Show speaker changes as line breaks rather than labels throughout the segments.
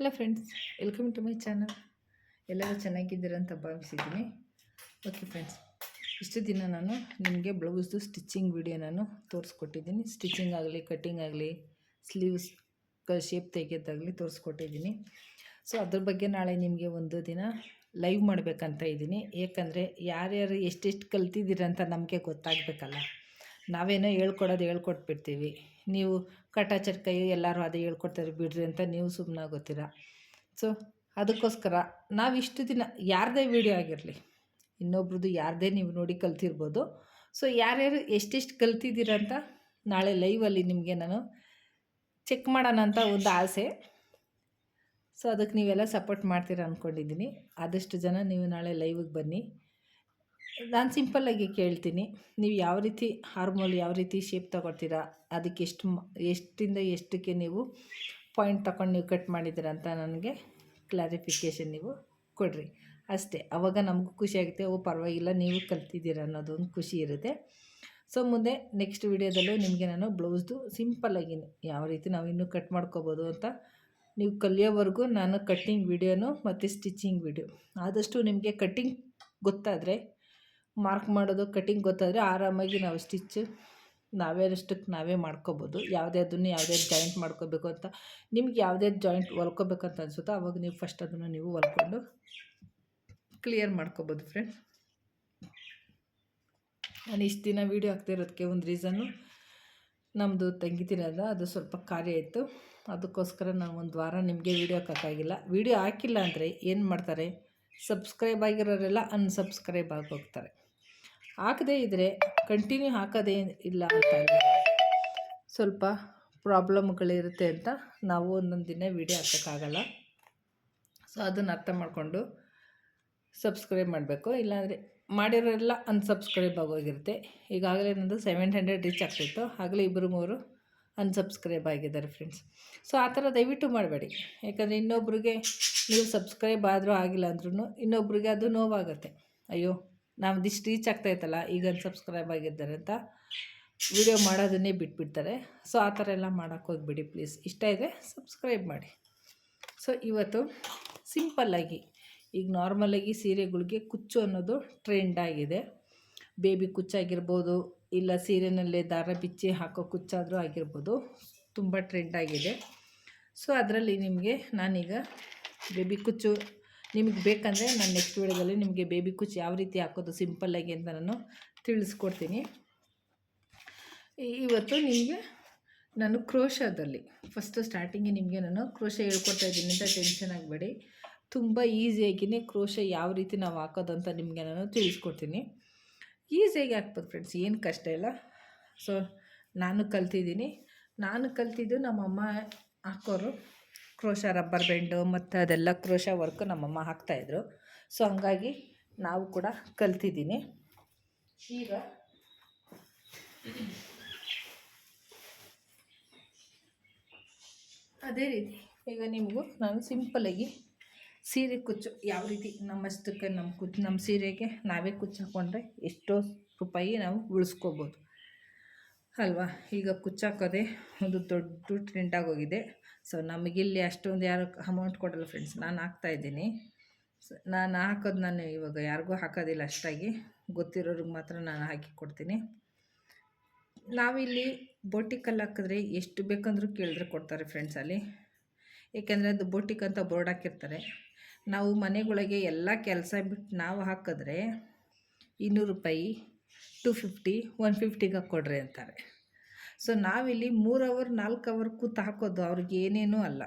Hello friends welcome to my channel ಎಲ್ಲರೂ ಚೆನ್ನಾಗಿದ್ದೀರಂತ ಭಾವಿಸಿದ್ದೀನಿ. Okay friends ಇಷ್ಟು ದಿನ ನಾನು ನಿಮಗೆ ಬ್ಲೌಸ್ದು ಸ್ಟಿಚಿಂಗ್ ವಿಡಿಯೋ ನಾನು ತೋರಿಸ್ಕೊಟ್ಟಿದ್ದೀನಿ. ಸ್ಟಿಚಿಂಗ್ ಆಗಲಿ ಕಟ್ಟಿಂಗ್ ಆಗಲಿ ಸ್ಲೀವ್ಸ್ ಶೇಪ್ ತೆಗೆಯೋದಾಗಲಿ ತೋರಿಸ್ಕೊಟ್ಟಿದ್ದೀನಿ. ಸೊ ಅದ್ರ ಬಗ್ಗೆ ನಾಳೆ ನಿಮಗೆ ಒಂದು ದಿನ ಲೈವ್ ಮಾಡಬೇಕಂತ ಇದ್ದೀನಿ. ಏಕೆಂದರೆ ಯಾರ್ಯಾರು ಎಷ್ಟೆಷ್ಟು ಕಲ್ತಿದ್ದೀರ ಅಂತ ನಮಗೆ ಗೊತ್ತಾಗಬೇಕಲ್ಲ. ನಾವೇನೋ ಹೇಳ್ಕೊಡೋದು ಹೇಳ್ಕೊಟ್ಬಿಡ್ತೀವಿ. ನೀವು ಕಟಾಚಟ್ ಕೈ ಎಲ್ಲರೂ ಅದೇ ಹೇಳ್ಕೊಡ್ತಾರೆ ಬಿಡ್ರಿ ಅಂತ ನೀವು ಸುಮ್ಮನೆ ಸುಮ್ಮನಾಗೋತೀರ ಸೊ ಅದಕ್ಕೋಸ್ಕರ ನಾವು ಇಷ್ಟು ದಿನ ಯಾರದೇ ವಿಡಿಯೋ ಆಗಿರಲಿ ಇನ್ನೊಬ್ರದ್ದು ಯಾರದೇ ನೀವು ನೋಡಿ ಕಲ್ತಿರ್ಬೋದು. ಸೊ ಯಾರ್ಯಾರು ಎಷ್ಟೆಷ್ಟು ಕಲ್ತಿದ್ದೀರ ಅಂತ ನಾಳೆ ಲೈವಲ್ಲಿ ನಿಮಗೆ ನಾನು ಚೆಕ್ ಮಾಡೋಣ ಅಂತ ಒಂದು ಆಸೆ. ಸೊ ಅದಕ್ಕೆ ನೀವೆಲ್ಲ ಸಪೋರ್ಟ್ ಮಾಡ್ತೀರ ಅಂದ್ಕೊಂಡಿದ್ದೀನಿ ಆದಷ್ಟು ಜನ ನೀವು ನಾಳೆ ಲೈವಿಗೆ ಬನ್ನಿ. ನಾನು ಸಿಂಪಲ್ಲಾಗಿ ಕೇಳ್ತೀನಿ. ನೀವು ಯಾವ ರೀತಿ ಹಾರ್ಮೋಲ್ ಯಾವ ರೀತಿ ಶೇಪ್ ತಗೊಳ್ತೀರಾ? ಅದಕ್ಕೆ ಎಷ್ಟು ಎಷ್ಟಿಂದ ಎಷ್ಟಕ್ಕೆ ನೀವು ಪಾಯಿಂಟ್ ತಗೊಂಡು ನೀವು ಕಟ್ ಮಾಡಿದ್ದೀರ ಅಂತ ನನಗೆ ಕ್ಲಾರಿಫಿಕೇಷನ್ ನೀವು ಕೊಡಿರಿ. ಅಷ್ಟೇ, ಅವಾಗ ನಮಗೂ ಖುಷಿ ಆಗುತ್ತೆ. ಓ, ಪರವಾಗಿಲ್ಲ, ನೀವು ಕಲ್ತಿದ್ದೀರ ಅನ್ನೋದೊಂದು ಖುಷಿ ಇರುತ್ತೆ. ಸೊ ಮುಂದೆ ನೆಕ್ಸ್ಟ್ ವಿಡಿಯೋದಲ್ಲೂ ನಿಮಗೆ ನಾನು ಬ್ಲೌಸ್ದು ಸಿಂಪಲ್ಲಾಗಿ ಯಾವ ರೀತಿ ನಾವು ಇನ್ನೂ ಕಟ್ ಮಾಡ್ಕೋಬೋದು ಅಂತ ನೀವು ಕಲಿಯೋವರೆಗೂ ನಾನು ಕಟ್ಟಿಂಗ್ ವಿಡಿಯೋನು ಮತ್ತು ಸ್ಟಿಚಿಂಗ್ ವಿಡಿಯೋ ಆದಷ್ಟು ನಿಮಗೆ ಕಟ್ಟಿಂಗ್ ಗೊತ್ತಾದರೆ ಮಾರ್ಕ್ ಮಾಡೋದು ಕಟಿಂಗ್ ಗೊತ್ತಾದರೆ ಆರಾಮಾಗಿ ನಾವು ಸ್ಟಿಚ್ ನಾವೇ ನಾವೇನಷ್ಟಕ್ಕೆ ನಾವೇ ಮಾಡ್ಕೋಬೋದು. ಯಾವುದೇ ಅದನ್ನು ಯಾವುದೇ ಜಾಯಿಂಟ್ ಮಾಡ್ಕೋಬೇಕು ಅಂತ. ನಿಮ್ಗೆ ಯಾವುದೇ ಜಾಯಿಂಟ್ ಹೊಲ್ಕೋಬೇಕಂತ ಅನಿಸುತ್ತೋ ಅವಾಗ ನೀವು ಫಸ್ಟ್ ಅದನ್ನು ನೀವು ಹೊಲ್ಕೊಂಡು ಕ್ಲಿಯರ್ ಮಾಡ್ಕೋಬೋದು ಫ್ರೆಂಡ್ಸ್ ನಾನು ಇಷ್ಟು ದಿನ ವೀಡಿಯೋ ಹಾಕ್ತಿರೋದಕ್ಕೆ ಒಂದು ರೀಸನ್ನು ನಮ್ಮದು ತಂಗಿತಿರೋದ ಅದು ಸ್ವಲ್ಪ ಕಾರ್ಯ ಇತ್ತು ಅದಕ್ಕೋಸ್ಕರ ನಾನು ಒಂದು ವಾರ ನಿಮಗೆ ವೀಡಿಯೋ ಹಾಕೋಕ್ಕಾಗಿಲ್ಲ. ವೀಡಿಯೋ ಹಾಕಿಲ್ಲ ಅಂದರೆ ಏನು ಮಾಡ್ತಾರೆ? ಸಬ್ಸ್ಕ್ರೈಬ್ ಆಗಿರೋರೆಲ್ಲ ಅನ್ಸಬ್ಸ್ಕ್ರೈಬ್ ಆಗಿ ಹೋಗ್ತಾರೆ ಹಾಕದೇ ಇದ್ದರೆ ಕಂಟಿನ್ಯೂ ಹಾಕೋದೇ ಇಲ್ಲ ಅಂತ ಸ್ವಲ್ಪ ಪ್ರಾಬ್ಲಮ್ಗಳಿರುತ್ತೆ ಅಂತ ನಾವು ಒಂದೊಂದು ದಿನ ವೀಡಿಯೋ ಹಾಕೋಕ್ಕಾಗಲ್ಲ. ಸೊ ಅದನ್ನು ಅರ್ಥ ಮಾಡಿಕೊಂಡು ಸಬ್ಸ್ಕ್ರೈಬ್ ಮಾಡಬೇಕು. ಇಲ್ಲಾಂದರೆ ಮಾಡಿರೋರೆಲ್ಲ ಅನ್ಸಬ್ಸ್ಕ್ರೈಬ್ ಆಗೋಗಿರುತ್ತೆ. ಈಗಾಗಲೇ ನಂದು ಸೆವೆನ್ ಹಂಡ್ರೆಡ್ ರೀಚ್ ಆಗ್ತಿತ್ತು. ಆಗಲೇ ಇಬ್ಬರು ಮೂರು ಅನ್ಸಬ್ಸ್ಕ್ರೈಬ್ ಆಗಿದ್ದಾರೆ ಫ್ರೆಂಡ್ಸ್ ಸೊ ಆ ಥರ ದಯವಿಟ್ಟು ಮಾಡಬೇಡಿ. ಯಾಕಂದರೆ ಇನ್ನೊಬ್ರಿಗೆ ನೀವು ಸಬ್ಸ್ಕ್ರೈಬ್ ಆದರೂ ಆಗಿಲ್ಲ ಅಂದ್ರೂ ಇನ್ನೊಬ್ರಿಗೆ ಅದು ನೋವಾಗುತ್ತೆ. ಅಯ್ಯೋ ನಾವು ಇಷ್ಟು ರೀಚ್ ಆಗ್ತಾಯಿತ್ತಲ್ಲ, ಈಗ ಅನ್ಸಬ್ಸ್ಕ್ರೈಬ್ ಆಗಿದ್ದಾರೆ ಅಂತ ವಿಡಿಯೋ ಮಾಡೋದನ್ನೇ ಬಿಟ್ಬಿಡ್ತಾರೆ. ಸೊ ಆ ಥರ ಎಲ್ಲ ಮಾಡೋಕ್ಕೆ ಹೋಗ್ಬಿಡಿ ಪ್ಲೀಸ್ ಇಷ್ಟ ಇದೆ ಸಬ್ಸ್ಕ್ರೈಬ್ ಮಾಡಿ. ಸೊ ಇವತ್ತು ಸಿಂಪಲ್ಲಾಗಿ ಈಗ ನಾರ್ಮಲಾಗಿ ಸೀರೆಗಳಿಗೆ ಕುಚ್ಚು ಅನ್ನೋದು ಟ್ರೆಂಡ್ ಆಗಿದೆ. ಬೇಬಿ ಕುಚ್ಚಾಗಿರ್ಬೋದು ಇಲ್ಲ ಸೀರೆನಲ್ಲೇ ದಾರ ಬಿಚ್ಚಿ ಹಾಕೋ ಕುಚ್ಚಾದರೂ ಆಗಿರ್ಬೋದು, ತುಂಬ ಟ್ರೆಂಡ್ ಆಗಿದೆ. ಸೊ ಅದರಲ್ಲಿ ನಿಮಗೆ ನಾನೀಗ ಬೇಬಿ ಕುಚ್ಚು ನಿಮಗೆ ಬೇಕಂದರೆ ನಾನು ನೆಕ್ಸ್ಟ್ ವೀಡಿಯೋದಲ್ಲಿ ನಿಮಗೆ ಬೇಬಿ ಕುಚ್ ಯಾವ ರೀತಿ ಹಾಕೋದು ಸಿಂಪಲ್ಲಾಗಿ ಅಂತ ನಾನು ತಿಳಿಸ್ಕೊಡ್ತೀನಿ. ಇವತ್ತು ನಿಮಗೆ ನಾನು ಕ್ರೋಶದಲ್ಲಿ ಫಸ್ಟು ಸ್ಟಾರ್ಟಿಂಗಿಗೆ ನಿಮಗೆ ನಾನು ಕ್ರೋಶ ಹೇಳ್ಕೊಡ್ತಾ ಇದ್ದೀನಿ ಅಂತ ಟೆನ್ಷನ್ ಆಗಬೇಡಿ. ತುಂಬ ಈಸಿಯಾಗಿಯೇ ಕ್ರೋಶ ಯಾವ ರೀತಿ ನಾವು ಹಾಕೋದು ಅಂತ ನಿಮಗೆ ನಾನು ತಿಳಿಸ್ಕೊಡ್ತೀನಿ. ಈಸಿಯಾಗಿ ಹಾಕ್ಬೋದು ಫ್ರೆಂಡ್ಸ್ ಏನು ಕಷ್ಟ ಇಲ್ಲ. ಸೊ ನಾನು ಕಲ್ತಿದ್ದೀನಿ. ನಾನು ಕಲ್ತಿದ್ದು ನಮ್ಮಮ್ಮ ಹಾಕೋರು. ಕ್ರೋಶ ರಬ್ಬರ್ ಬೆಂಡು ಮತ್ತು ಅದೆಲ್ಲ ಕ್ರೋಶ ವರ್ಕ್ ನಮ್ಮಮ್ಮ ಹಾಕ್ತಾಯಿದ್ರು ಸೊ ಹಂಗಾಗಿ ನಾವು ಕೂಡ ಕಲ್ತಿದ್ದೀನಿ. ಈಗ ಅದೇ ರೀತಿ ಈಗ ನಿಮಗೂ ನಾನು ಸಿಂಪಲಾಗಿ ಸೀರೆ ಕುಚ್ಚು ಯಾವ ರೀತಿ ನಮ್ಮಷ್ಟಕ್ಕೆ ನಮ್ಮ ಕುಚ್ಚು ನಮ್ಮ ಸೀರೆಗೆ ನಾವೇ ಕುಚ್ಚು ಹಾಕ್ಕೊಂಡ್ರೆ ಎಷ್ಟೋ ರೂಪಾಯಿ ನಾವು ಉಳಿಸ್ಕೋಬೋದು. ಅಲ್ವಾ? ಈಗ ಕುಚ್ಚು ಹಾಕೋದೇ ಒಂದು ದೊಡ್ಡ ಟ್ರೆಂಡ್ ಆಗೋಗಿದೆ. ಸೊ ನಮಗಿಲ್ಲಿ ಅಷ್ಟೊಂದು ಯಾರು ಅಮೌಂಟ್ ಕೊಡಲ್ಲ ಫ್ರೆಂಡ್ಸ್ ನಾನು ಹಾಕ್ತಾಯಿದ್ದೀನಿ ನಾನು ಹಾಕೋದು ನಾನು ಇವಾಗ ಯಾರಿಗೂ ಹಾಕೋದಿಲ್ಲ ಅಷ್ಟಾಗಿ. ಗೊತ್ತಿರೋರಿಗೆ ಮಾತ್ರ ನಾನು ಹಾಕಿ ಕೊಡ್ತೀನಿ. ನಾವಿಲ್ಲಿ ಬೋಟಿಕಲ್ಲಿ ಹಾಕಿದ್ರೆ ಎಷ್ಟು ಬೇಕಂದ್ರೂ ಕೇಳಿದ್ರೆ ಕೊಡ್ತಾರೆ ಫ್ರೆಂಡ್ಸ್ ಅಲ್ಲಿ. ಏಕೆಂದರೆ ಅದು ಬೋಟಿಕ್ ಅಂತ ಬೋರ್ಡ್ ಹಾಕಿರ್ತಾರೆ. ನಾವು ಮನೆಗಳಿಗೆ ಎಲ್ಲ ಕೆಲಸ ಬಿಟ್ಟು ನಾವು ಹಾಕಿದ್ರೆ ಇನ್ನೂರು ರೂಪಾಯಿ ಟು ಫಿಫ್ಟಿ ಒನ್ ಫಿಫ್ಟಿಗೆ ಕೊಡ್ರಿ ಅಂತಾರೆ. ಸೊ ನಾವಿಲ್ಲಿ ಮೂರು ಅವರ್ ನಾಲ್ಕು ಅವರ್ ಕೂತು ಹಾಕೋದು, ಅವ್ರಿಗೆ ಏನೇನೂ ಅಲ್ಲ.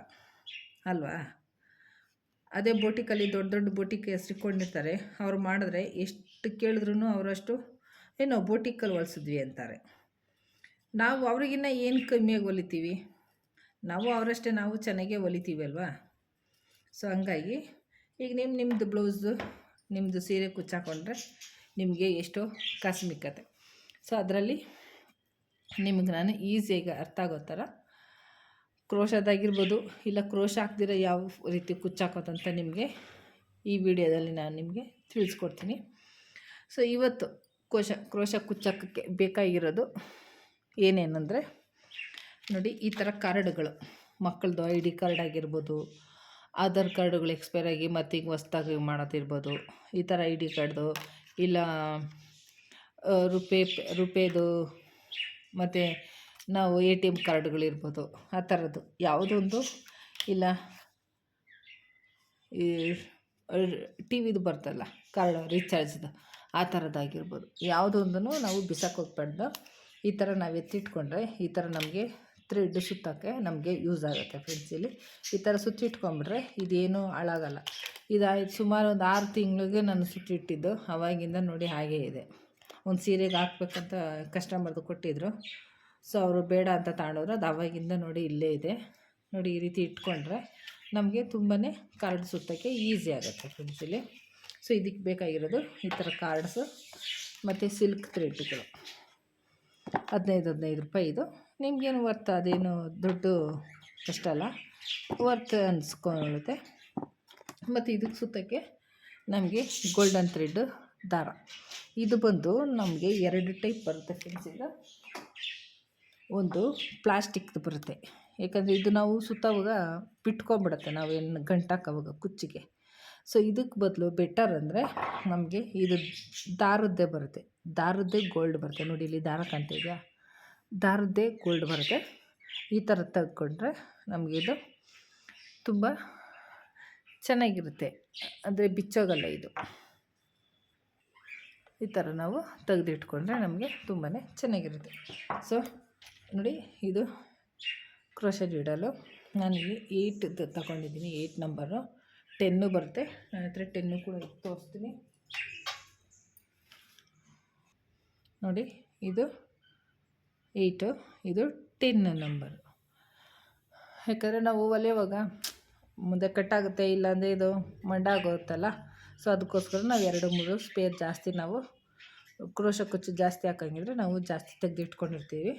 ಅಲ್ವಾ? ಅದೇ ಬೋಟಿಕಲ್ಲಿ ದೊಡ್ಡ ದೊಡ್ಡ ಬೋಟಿಕ್ ಹೆಸರಿಕೊಂಡಿರ್ತಾರೆ ಅವ್ರು ಮಾಡಿದ್ರೆ ಎಷ್ಟು ಕೇಳಿದ್ರು ಅವರಷ್ಟು, ಏನೋ ಬೋಟಿಕಲ್ಲಿ ಹೊಲಿಸಿದ್ವಿ ಅಂತಾರೆ. ನಾವು ಅವ್ರಿಗಿನ್ನ ಏನು ಕಮ್ಮಿಯಾಗಿ ಹೊಲಿತೀವಿ? ನಾವು ಅವರಷ್ಟೇ, ನಾವು ಚೆನ್ನಾಗೇ ಹೊಲಿತೀವಿ ಅಲ್ವಾ? ಸೊ ಹಂಗಾಗಿ ಈಗ ನಿಮ್ಮ ನಿಮ್ಮದು ಬ್ಲೌಸು ನಿಮ್ಮದು ಸೀರೆ ಕುಚ್ಚಾಕೊಂಡ್ರೆ ನಿಮಗೆ ಎಷ್ಟೋ ಕಾಸ್ಮಿಕತೆ. ಸೊ ಅದರಲ್ಲಿ ನಿಮಗೆ ನಾನು ಈಸಿಯಾಗಿ ಅರ್ಥ ಆಗೋ ಥರ. ಕ್ರೋಶದಾಗಿರ್ಬೋದು ಇಲ್ಲ ಕ್ರೋಶ ಹಾಕ್ದಿರೋ ಯಾವ ರೀತಿ ಕುಚ್ಚಾಕೋದಂತ ನಿಮಗೆ ಈ ವಿಡಿಯೋದಲ್ಲಿ ನಾನು ನಿಮಗೆ ತಿಳಿಸ್ಕೊಡ್ತೀನಿ. ಸೊ ಇವತ್ತು ಕೋಶ, ಕ್ರೋಶ ಕುಚ್ಚಾಕೋಕ್ಕೆ ಬೇಕಾಗಿರೋದು ಏನೇನಂದರೆ, ನೋಡಿ ಈ ಥರ ಕಾರ್ಡ್ಗಳು. ಮಕ್ಕಳದ್ದು ಐ ಡಿ ಕಾರ್ಡ್ ಆಗಿರ್ಬೋದು, ಆಧಾರ್ ಕಾರ್ಡುಗಳು ಎಕ್ಸ್ಪೈರ್ ಆಗಿ ಮತ್ತು ಈಗ ಹೊಸ್ದಾಗಿ ಮಾಡೋದಿರ್ಬೋದು, ಈ ಥರ ಐ ಡಿ ಕಾರ್ಡ್ದು, ಇಲ್ಲ ರುಪೇ, ರುಪೇದು ಮತ್ತು ನಾವು ಎ ಟಿ ಎಂ ಕಾರ್ಡ್ಗಳಿರ್ಬೋದು, ಆ ಥರದ್ದು. ಯಾವುದೊಂದು ಇಲ್ಲ, ಈ ಟಿ ವಿದು ಬರ್ತಲ್ಲ, ಕಾರ್ಡ್ ರೀಚಾರ್ಜ್ದು, ಆ ಥರದ್ದಾಗಿರ್ಬೋದು. ಯಾವುದೊಂದನ್ನು ನಾವು ಬಿಸಾಕ್ ಹೋಗ್ಬಾರ್ದು. ಈ ಥರ ನಾವು ಎತ್ತಿಟ್ಕೊಂಡ್ರೆ ಈ ಥರ ನಮಗೆ ಥ್ರೆಡ್ ಸುತ್ತೋಕ್ಕೆ ನಮಗೆ ಯೂಸ್ ಆಗುತ್ತೆ ಫ್ರೆಂಡ್ಸ್ ಇಲ್ಲಿ. ಈ ಥರ ಸುತ್ತಿಟ್ಕೊಂಡ್ಬಿಟ್ರೆ ಇದೇನು ಹಾಳಾಗಲ್ಲ. ಇದಾಯ್ತು, ಸುಮಾರು ಒಂದು ಆರು ತಿಂಗಳಿಗೆ ನಾನು ಸುತ್ತಿಟ್ಟಿದ್ದು, ಅವಾಗಿಂದ ನೋಡಿ ಹಾಗೇ ಇದೆ. ಒಂದು ಸೀರೆಗೆ ಹಾಕ್ಬೇಕಂತ ಕಸ್ಟಮರ್ದು ಕೊಟ್ಟಿದ್ದರು ಸೊ ಅವರು ಬೇಡ ಅಂತ ತಗೊಂಡೋದ್ರು ಅದು ಅವಾಗಿಂದ ನೋಡಿ ಇಲ್ಲೇ ಇದೆ. ನೋಡಿ ಈ ರೀತಿ ಇಟ್ಕೊಂಡ್ರೆ ನಮಗೆ ತುಂಬಾ ಕಾರ್ಡ್ ಸುತ್ತಕ್ಕೆ ಈಸಿ ಆಗುತ್ತೆ ಫ್ರೆಂಡ್ಸ್ ಇಲ್ಲಿ. ಸೊ ಇದಕ್ಕೆ ಬೇಕಾಗಿರೋದು ಈ ಥರ ಕಾರ್ಡ್ಸು ಮತ್ತು ಸಿಲ್ಕ್ ಥ್ರೆಡ್ಗಳು. ಹದಿನೈದು ಹದಿನೈದು ರೂಪಾಯಿ ಇದು. ನಿಮಗೇನು ವರ್ತ್ ಅದೇನು ದುಡ್ಡು ಅಷ್ಟಲ್ಲ ವರ್ತ್ ಅನಿಸ್ಕೊಳ್ಳುತ್ತೆ. ಮತ್ತು ಇದಕ್ಕೆ ಸುತ್ತಕ್ಕೆ ನಮಗೆ ಗೋಲ್ಡನ್ ಥ್ರೆಡ್ ದಾರ. ಇದು ಬಂದು ನಮಗೆ ಎರಡು ಟೈಪ್ ಬರುತ್ತೆ ಫ್ರೆಂಡ್ಸ್ ಇದು. ಒಂದು ಪ್ಲಾಸ್ಟಿಕ್ದು ಬರುತ್ತೆ. ಯಾಕಂದರೆ ಇದು ನಾವು ಸುತ್ತವಾಗ ಬಿಟ್ಕೊಂಬಿಡುತ್ತೆ ನಾವೇನು ಗಂಟಾಕವಾಗ ಕುಚ್ಚಿಗೆ. ಸೊ ಇದಕ್ಕೆ ಬದಲು ಬೆಟರ್ ಅಂದರೆ ನಮಗೆ ಇದು ದಾರದ್ದೇ ಬರುತ್ತೆ. ದಾರದ್ದೇ ಗೋಲ್ಡ್ ಬರುತ್ತೆ. ನೋಡಿ, ಇಲ್ಲಿ ದಾರ ಕಾಣ್ತಾ ಇದೆಯಾ? ದಾರದ್ದೇ ಗೋಲ್ಡ್ ಬರುತ್ತೆ. ಈ ಥರ ತೆಗ್ಕೊಂಡ್ರೆ ನಮಗೆ ಇದು ತುಂಬ ಚೆನ್ನಾಗಿರುತ್ತೆ. ಅಂದರೆ ಬಿಚ್ಚೋಗಲ್ಲ ಇದು. ಈ ಥರ ನಾವು ತೆಗೆದಿಟ್ಕೊಂಡ್ರೆ ನಮಗೆ ತುಂಬಾ ಚೆನ್ನಾಗಿರುತ್ತೆ. ಸೊ ನೋಡಿ ಇದು ಕ್ರೋಶ ನೀಡಲು ನಾನು ಏಯ್ಟ್ ತಗೊಂಡಿದ್ದೀನಿ ಏಯ್ಟ್ ನಂಬರು ಟೆನ್ನು ಬರುತ್ತೆ. ನನ್ನ ಹತ್ರ ಟೆನ್ನು ಕೂಡ ತೋರಿಸ್ತೀನಿ. ನೋಡಿ, ಇದು ಏಯ್ಟು ಇದು ಟೆನ್ ನಂಬರು ಯಾಕಂದರೆ ನಾವು ಒಲೆಯುವಾಗ ಮುಂದೆ ಕಟ್ಟಾಗುತ್ತೆ, ಇಲ್ಲಾಂದರೆ ಇದು ಮಂಡಾಗೋಗುತ್ತಲ್ಲ ಸೊ ಅದಕ್ಕೋಸ್ಕರ ನಾವು ಎರಡು, ಮೂರು ಸ್ಪೇರ್ ಜಾಸ್ತಿ ನಾವು ಕ್ರೋಶ ಕುಚ್ಚು ಜಾಸ್ತಿ ಹಾಕಂಗಿದ್ರೆ ನಾವು ಜಾಸ್ತಿ ತೆಗೆದಿಟ್ಕೊಂಡಿರ್ತೀವಿ.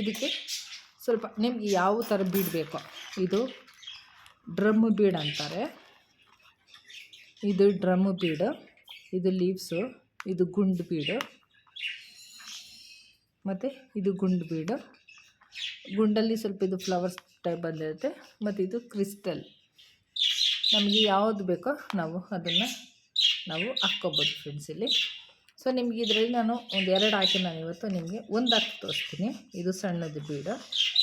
ಇದಕ್ಕೆ ಸ್ವಲ್ಪ ನಿಮ್ಗೆ ಯಾವ ಥರ ಬೀಡ್ ಬೇಕೋ, ಇದು ಡ್ರಮ್ ಬೀಡ್ ಅಂತಾರೆ. ಇದು ಡ್ರಮ್ ಬೀಡು, ಇದು ಲೀವ್ಸು, ಇದು ಗುಂಡು ಬೀಡು, ಮತ್ತು ಇದು ಗುಂಡು ಬೀಡು. ಗುಂಡಲ್ಲಿ ಸ್ವಲ್ಪ ಇದು ಫ್ಲವರ್ಸ್ ಟೈಪ್ ಬಂದಿರುತ್ತೆ, ಮತ್ತು ಇದು ಕ್ರಿಸ್ಟಲ್. ನಮಗೆ ಯಾವುದು ಬೇಕೋ ನಾವು ಅದನ್ನು ನಾವು ಹಾಕ್ಕೊಬೋದು ಫ್ರೆಂಡ್ಸ್ ಇಲ್ಲಿ. ಸೊ ನಿಮಗೆ ಇದರಲ್ಲಿ ನಾನು ಒಂದು ಎರಡು ಹಾಕಿ ನಾನು ಇವತ್ತು ನಿಮಗೆ ಒಂದು ಹಾಕಿ ತೋರಿಸ್ತೀನಿ. ಇದು ಸಣ್ಣದು ಬೀಡ.